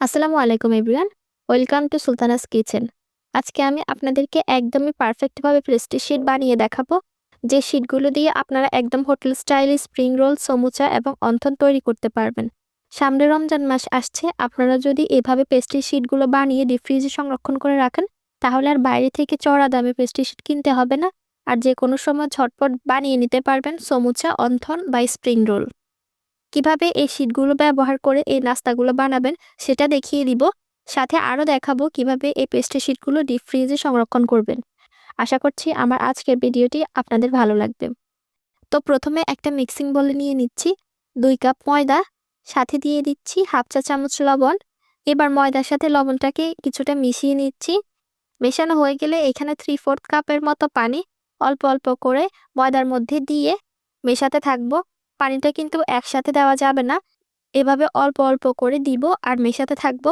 আসসালামু আলাইকুম everyone, welcome to Sultana's kitchen. আজকে আমি আপনাদেরকে একদমই পারফেক্টভাবে প্রেস্টি শিট বানিয়ে দেখাবো, যে শিটগুলো দিয়ে আপনারা একদম হোটেল স্টাইল স্প্রিং রোল, সমুচা এবং অন্থন তৈরি করতে পারবেন। সামনে রমজান মাস আসছে, আপনারা যদি এভাবে পেস্ট্রি শিটগুলো বানিয়ে ডিপ ফ্রিজে সংরক্ষণ করে রাখেন, তাহলে আর বাইরে থেকে চড়া দামে পেস্ট্রি শিট কিনতে হবে না। আর যে কোনো সময় ঝটপট বানিয়ে নিতে পারবেন সমুচা, অন্থন বা স্প্রিং রোল। কীভাবে এই শীটগুলো ব্যবহার করে এই নাস্তাগুলো বানাবেন সেটা দেখিয়ে দিব। সাথে আরও দেখাবো কীভাবে এই পেস্ট্রি শিটগুলো ডিপ ফ্রিজে সংরক্ষণ করবেন। আশা করছি আমার আজকের ভিডিওটি আপনাদের ভালো লাগবে। তো প্রথমে একটা মিক্সিং বলে নিয়ে নিচ্ছি, দুই কাপ ময়দা, সাথে দিয়ে দিচ্ছি হাফ চা চামচ লবণ। এবার ময়দার সাথে লবণটাকে কিছুটা মিশিয়ে নিচ্ছি। মেশানো হয়ে গেলে এখানে থ্রি ফোর্থ কাপের মতো পানি অল্প অল্প করে ময়দার মধ্যে দিয়ে মেশাতে থাকব। পানিটা কিন্তু একসাথে দেওয়া যাবে না। এভাবে অল্প অল্প করে দিব আর মেশাতে থাকব।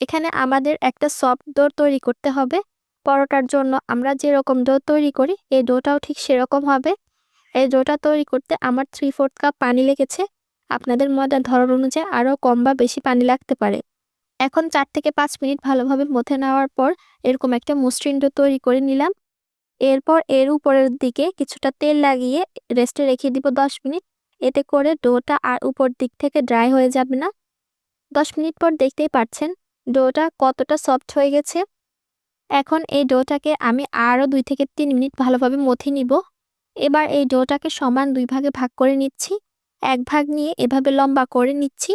এখানে আমাদের একটা সফট ডো তৈরি করতে হবে। পরোটার জন্য আমরা যেরকম ডো তৈরি করি, এই ডোটাও ঠিক সেরকম হবে। এই ডোটা তৈরি করতে আমার থ্রি ফোর্থ কাপ পানি লেগেছে। আপনাদের ময়দার ধরন অনুযায়ী আরও কম বা বেশি পানি লাগতে পারে। এখন চার থেকে পাঁচ মিনিট ভালোভাবে মথে নেওয়ার পর এরকম একটা মসৃণ ডো তৈরি করে নিলাম। এরপর এর উপরের দিকে কিছুটা তেল লাগিয়ে রেস্টে রেখে দিব দশ মিনিট। এতে করে ডোটা আর উপর দিক থেকে ড্রাই হয়ে যাবে না। দশ মিনিট পর দেখতেই পাচ্ছেন, ডোটা কতটা সফট হয়ে গেছে। এখন এই ডোটাকে আমি আরও দুই থেকে তিন মিনিট ভালোভাবে মথে নিব। এবার এই ডোটাকে সমান দুই ভাগে ভাগ করে নিচ্ছি। এক ভাগ নিয়ে এভাবে লম্বা করে নিচ্ছি।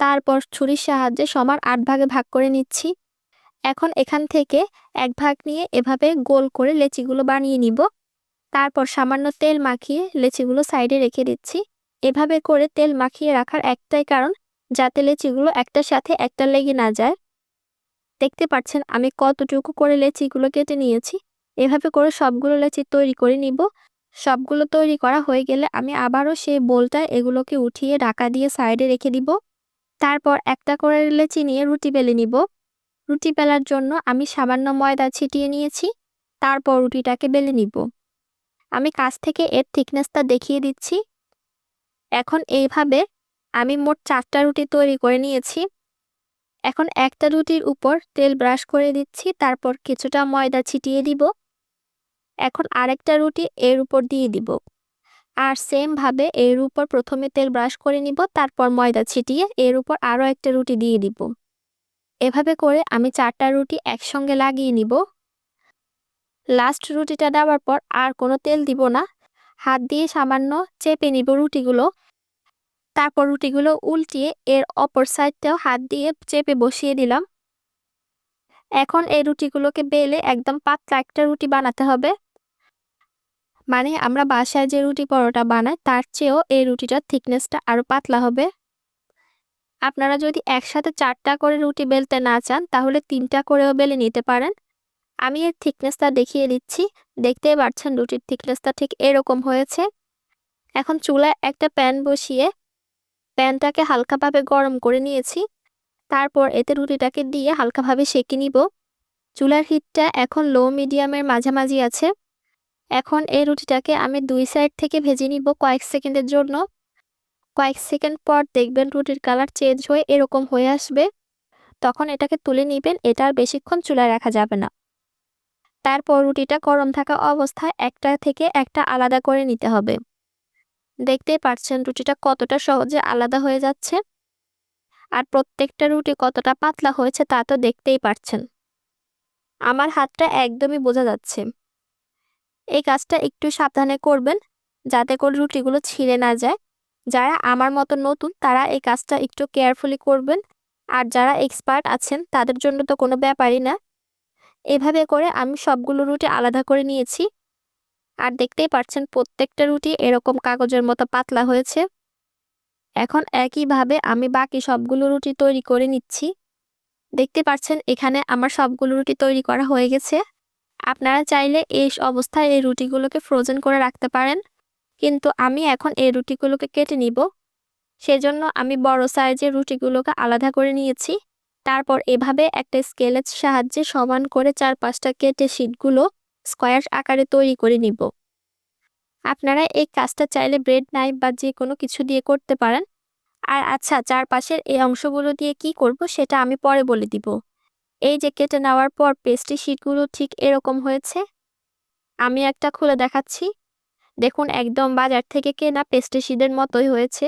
তারপর ছুরির সাহায্যে সমান আট ভাগে ভাগ করে নিচ্ছি। এখন এখান থেকে এক ভাগ নিয়ে এভাবে গোল করে লেচিগুলো বানিয়ে নিব। তারপর সামান্য তেল মাখিয়ে লেচিগুলো সাইডে রেখে দিচ্ছি। এভাবে করে তেল মাখিয়ে রাখার একটাই কারণ, যাতে লেচিগুলো একটার সাথে একটা লেগে না যায়। দেখতে পাচ্ছেন, আমি কতটুকু করে লেচিগুলো কেটে নিয়েছি। এভাবে করে সবগুলো লেচি তৈরি করে নিব। সবগুলো তৈরি করা হয়ে গেলে আমি আবারও সেই বোলটায় এগুলোকে উঠিয়ে ঢাকা দিয়ে সাইডে রেখে দিব। তারপর একটা করে লেচি নিয়ে রুটি বেলে নিব। রুটি বেলার জন্য আমি সামান্য ময়দা ছিটিয়ে নিয়েছি। তারপর রুটিটাকে বেলে নিব। আমি কাছ থেকে এর থিকনেসটা দেখিয়ে দিচ্ছি। এখন এইভাবে আমি মোট চারটা রুটি তৈরি করে নিয়েছি। এখন একটা রুটির উপর তেল ব্রাশ করে দিচ্ছি, তারপর কিছুটা ময়দা ছিটিয়ে দিব। এখন আরেকটা রুটি এর উপর দিয়ে দিব। আর সেমভাবে এর উপর প্রথমে তেল ব্রাশ করে নিব, তারপর ময়দা ছিটিয়ে এর উপর আরও একটা রুটি দিয়ে দিব। এভাবে করে আমি চারটা রুটি একসঙ্গে লাগিয়ে নিব। লাস্ট রুটিটা দেওয়ার পর আর কোনো তেল দিব না। হাত দিয়ে সামান্য চেপে নিব রুটিগুলো। তারপর রুটিগুলো উল্টিয়ে এর অপর সাইডটাও হাত দিয়ে চেপে বসিয়ে দিলাম। এখন এই রুটিগুলোকে বেলে একদম পাতলা একটা রুটি বানাতে হবে। মানে আমরা বাসায় যে রুটি পরোটা বানাই, তার চেয়েও এই রুটিটার থিকনেসটা আরও পাতলা হবে। আপনারা যদি একসাথে চারটা করে রুটি বেলতে না চান, তাহলে তিনটা করেও বেলে নিতে পারেন। আমি এর থিকনেসটা দেখিয়ে দিচ্ছি। দেখতেই পাচ্ছেন রুটির থিকনেসটা ঠিক এরকম হয়েছে। এখন চুলায় একটা প্যান বসিয়ে প্যানটাকে হালকাভাবে গরম করে নিয়েছি। তারপর এতে রুটিটাকে দিয়ে হালকাভাবে সেঁকে নিব। চুলার হিটটা এখন লো মিডিয়ামের মাঝামাঝি আছে। এখন এই রুটিটাকে আমি দুই সাইড থেকে ভেজে নিব কয়েক সেকেন্ডের জন্য। কয়েক সেকেন্ড পর দেখবেন রুটির কালার চেঞ্জ হয়ে এরকম হয়ে আসবে। তখন এটাকে তুলে নিবেন। এটা আর বেশিক্ষণ চুলায় রাখা যাবে না। তারপর রুটিটা গরম থাকা অবস্থায় একটা থেকে একটা আলাদা করে নিতে হবে। দেখতেই পাচ্ছেন রুটিটা কতটা সহজে আলাদা হয়ে যাচ্ছে। আর প্রত্যেকটা রুটি কতটা পাতলা হয়েছে তা তো দেখতেই পাচ্ছেন আমার হাতটা একদমই বোঝা যাচ্ছে। এই কাজটা একটু সাবধানে করবেন যাতে করে রুটিগুলো ছিঁড়ে না যায়। যারা আমার মতো নতুন তারা এই কাজটা একটু কেয়ারফুলি করবেন। আর যারা এক্সপার্ট আছেন তাদের জন্য তো কোনো ব্যাপারই না। এভাবে করে আমি সবগুলো রুটি আলাদা করে নিয়েছি। আর দেখতেই পাচ্ছেন প্রত্যেকটা রুটি এরকম কাগজের মতো পাতলা হয়েছে। এখন একইভাবে আমি বাকি সবগুলো রুটি তৈরি করে নিচ্ছি। দেখতে পাচ্ছেন এখানে আমার সবগুলো রুটি তৈরি করা হয়ে গেছে। আপনারা চাইলে এই অবস্থায় এই রুটিগুলোকে ফ্রোজেন করে রাখতে পারেন। কিন্তু আমি এখন এই রুটিগুলোকে কেটে নিব। সেজন্য আমি বড় সাইজের রুটিগুলোকে আলাদা করে নিয়েছি। তারপর এভাবে একটা স্কেলের সাহায্যে সমান করে চার পাঁচটা কেটে শিটগুলো স্কোয়ার আকারে তৈরি করে নিব। আপনারা এই কাজটা চাইলে ব্রেড, নাইফ বা যে কোনো কিছু দিয়ে করতে পারেন। আর আচ্ছা চারপাশের এই অংশগুলো দিয়ে কি করব সেটা আমি পরে বলে দিব। এই যে কেটে নেওয়ার পর পেস্ট্রি শিটগুলো ঠিক এরকম হয়েছে। আমি একটা খুলে দেখাচ্ছি। দেখুন, একদম বাজার থেকে কেনা পেস্ট্রি শিটের মতোই হয়েছে।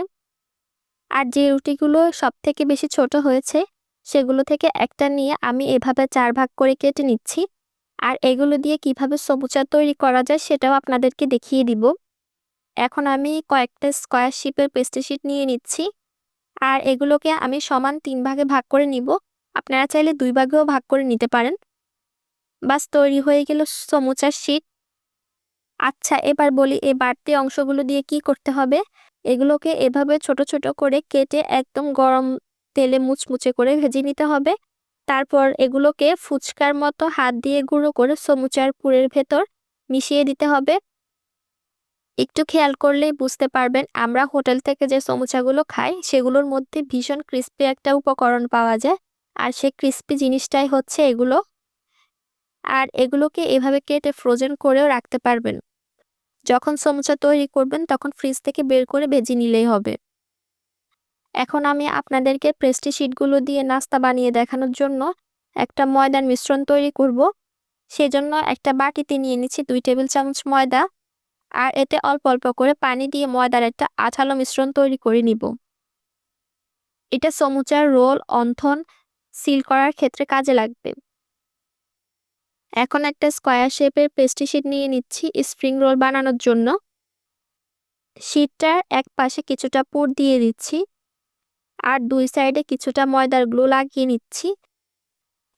আর যে রুটিগুলো সব থেকে বেশি ছোট হয়েছে সেগুলো থেকে একটা নিয়ে আমি এভাবে চার ভাগ করে কেটে নিচ্ছি। আর এগুলো দিয়ে কীভাবে সবুচা তৈরি করা যায় সেটাও আপনাদেরকে দেখিয়ে দিব। এখন আমি কয়েকটা স্কোয়ার শিপের পেস্ট্রি শিট নিয়ে নিচ্ছি। আর এগুলোকে আমি সমান তিন ভাগে ভাগ করে নিব। আপনারা চাইলে দুই ভাগেও ভাগ করে নিতে পারেন। বাস তৈরি হয়ে গেল সমুচার শিট। আচ্ছা এবার বলি এই বাড়তি অংশগুলো দিয়ে কি করতে হবে? এগুলোকে এভাবে ছোট ছোট করে কেটে একদম গরম তেলে মুচমুচে করে ভেজে নিতে হবে। তারপর এগুলোকে ফুচকার মতো হাত দিয়ে গুঁড়ো করে সমুচার পুরের ভেতর মিশিয়ে দিতে হবে। একটু খেয়াল করলেই বুঝতে পারবেন, আমরা হোটেল থেকে যে সমুচাগুলো খাই, সেগুলোর মধ্যে ভীষণ ক্রিস্পি একটা উপকরণ পাওয়া যায়। আর সে ক্রিস্পি জিনিসটাই হচ্ছে এগুলো। আর এগুলোকে এভাবে কেটে ফ্রোজেন করেও রাখতে পারবেন। যখন সমুচা তৈরি করবেন, তখন ফ্রিজ থেকে বের করে ভেজে নিলেই হবে। এখন আমি আপনাদেরকে প্রেস্টি শিটগুলো দিয়ে নাস্তা বানিয়ে দেখানোর জন্য একটা ময়দার মিশ্রণ তৈরি করব। সেজন্য একটা বাটিতে নিয়ে নিচ্ছি দুই টেবিল চামচ ময়দা আর এতে অল্প অল্প করে পানি দিয়ে ময়দার একটা আঠালো মিশ্রণ তৈরি করে নিব। এটা সমুচার রোল, অন্থন সিল করার ক্ষেত্রে কাজে লাগবে। এখন একটা স্কোয়ার শেপের পেস্ট্রি শিট নিয়ে নিচ্ছি স্প্রিং রোল বানানোর জন্য। শিটটার এক পাশে কিছুটা পুর দিয়ে দিচ্ছি। আর দুই সাইডে কিছুটা ময়দার গ্লু লাগিয়ে নিচ্ছি।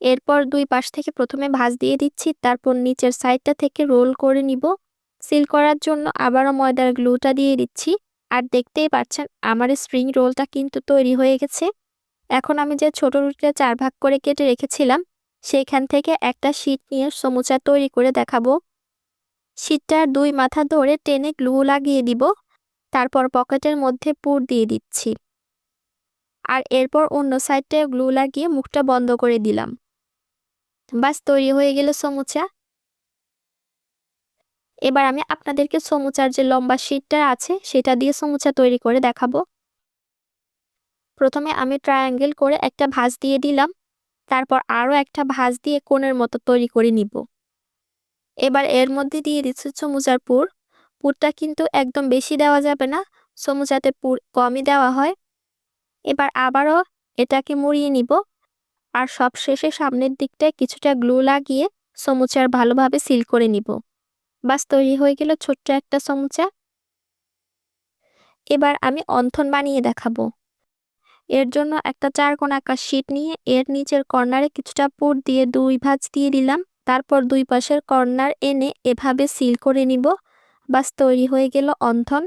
এরপর দুই পাশ থেকে প্রথমে ভাঁজ দিয়ে দিচ্ছি, তারপর নিচের সাইডটা থেকে রোল করে নিব। সিল করার জন্য আবারও ময়দার গ্লুটা দিয়ে দিচ্ছি। আর দেখতেই পাচ্ছেন, আমার স্প্রিং রোলটা কিন্তু তৈরি হয়ে গেছে। এখন আমি যে ছোট রুটিটা চার ভাগ করে কেটে রেখেছিলাম সেইখান থেকে একটা শীট নিয়ে সমুচা তৈরি করে দেখাবো। শীটটার দুই মাথা ধরে টেনে গ্লু লাগিয়ে দিব। তারপর পকেটের মধ্যে পুর দিয়ে দিচ্ছি। আর এরপর অন্য সাইডে গ্লু লাগিয়ে মুখটা বন্ধ করে দিলাম। বাস, তৈরি হয়ে গেল সমুচা। এবার আমি আপনাদেরকে সমুচার যে লম্বা শীটটা আছে, সেটা দিয়ে সমুচা তৈরি করে দেখাবো। প্রথমে আমি ট্রায়াঙ্গেল করে একটা ভাঁজ দিয়ে দিলাম। তারপর আরও একটা ভাঁজ দিয়ে কোণের মতো তৈরি করে নিব। এবার এর মধ্যে দিয়ে দিচ্ছি সমুচার পুর। পুরটা কিন্তু একদম বেশি দেওয়া যাবে না। সমুচাতে পুর কমই দেওয়া হয়। এবার আবারও এটাকে মুড়িয়ে নিব। আর সব শেষে সামনের দিকটায় কিছুটা গ্লু লাগিয়ে সমুচার ভালোভাবে সিল করে নিব। বাস, তৈরি হয়ে গেল ছোট্ট একটা সমুচা। এবার আমি অন্থন বানিয়ে দেখাবো। এর জন্য একটা চার আকার শিট নিয়ে এর নিচের কর্নারে কিছুটা পুর দিয়ে দুই ভাঁজ দিয়ে দিলাম। তারপর দুই পাশের কর্নার এনে এভাবে সিল করে নিব। বাস, তৈরি হয়ে গেল অন্থন।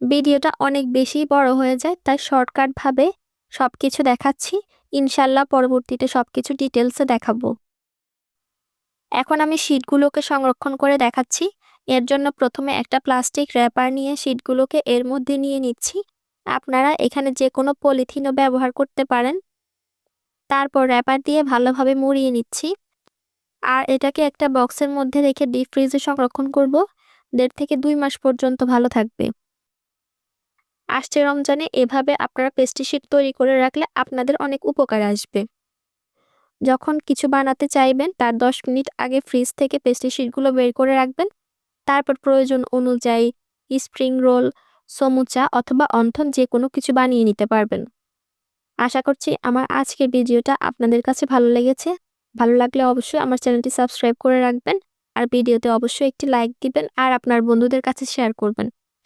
ভিডিওটা অনেক বেশি বড় হয়ে যায়, তাই শর্টকাটভাবে সব কিছু দেখাচ্ছি। ইনশাল্লাহ পরবর্তীতে সব কিছু ডিটেলসে দেখাবো। এখন আমি শিটগুলোকে সংরক্ষণ করে দেখাচ্ছি। এর জন্য প্রথমে একটা প্লাস্টিক র্যাপার নিয়ে শিটগুলোকে এর মধ্যে নিয়ে নিচ্ছি। আপনারা এখানে যে কোনো পলিথিনও ব্যবহার করতে পারেন। তারপর র্যাপার দিয়ে ভালোভাবে মুড়িয়ে নিচ্ছি। আর এটাকে একটা বক্সের মধ্যে রেখে ডিপ ফ্রিজে সংরক্ষণ করব। দেড় থেকে দুই মাস পর্যন্ত ভালো থাকবে। আসছে রমজানে এভাবে আপনারা পেস্টিশিট তৈরি করে রাখলে আপনাদের অনেক উপকার আসবে। যখন কিছু বানাতে চাইবেন, তার দশ মিনিট আগে ফ্রিজ থেকে পেস্টিশিটগুলো বের করে রাখবেন। তারপর প্রয়োজন অনুযায়ী স্প্রিং রোল, সমুচা অথবা অন্থন যে কোনো কিছু বানিয়ে নিতে পারবেন। আশা করছি আমার আজকের ভিডিওটা আপনাদের কাছে ভালো লেগেছে। ভালো লাগলে অবশ্যই আমার চ্যানেলটি সাবস্ক্রাইব করে রাখবেন। আর ভিডিওতে অবশ্যই একটি লাইক দিবেন আর আপনার বন্ধুদের কাছে শেয়ার করবেন।